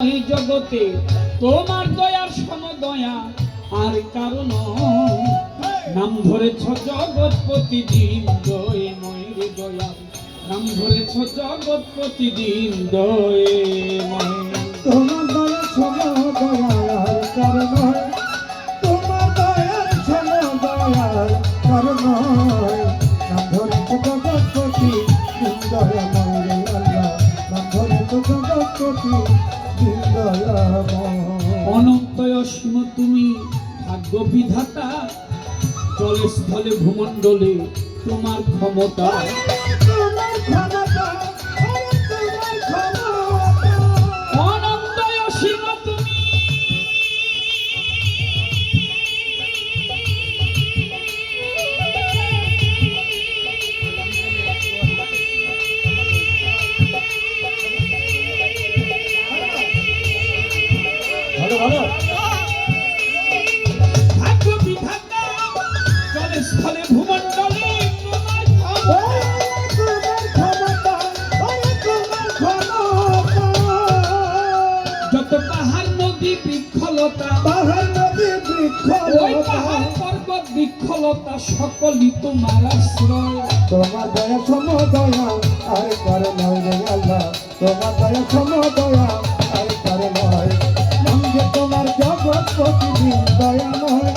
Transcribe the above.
এই জগতে তোমার দয়ার সমদয়া, আর কারণ নাম ধরেছ জগৎপতি দিন দয়ে ময়ের দয়া নাম ধরেছ জগৎপতি দিন দয়ে তোমার দয়া ছম দয়ার কারণ তোমার দয়ার ছম দয়ার কারণ নাম ধরেছ জগৎপতি অনন্ত অসীম তুমি ভাগ্য বিধাতা জলে স্থলে ভূমণ্ডলে তোমার ক্ষমতা। তোমার ক্ষমতা। ভাগ্য বিধাতা জলে ভূমণ্ডলে যত পাহাড় নদী বৃক্ষলতা পাহাড় নদী বৃক্ষ ওই পাহাড় পর্বত বৃক্ষলতা সকলই তোমার আশ্রয়। তোমার দয়া আর আল্লাহ। তোমার দয়া সম দয়া আর কার নয়। জগৎপতি দয়াময়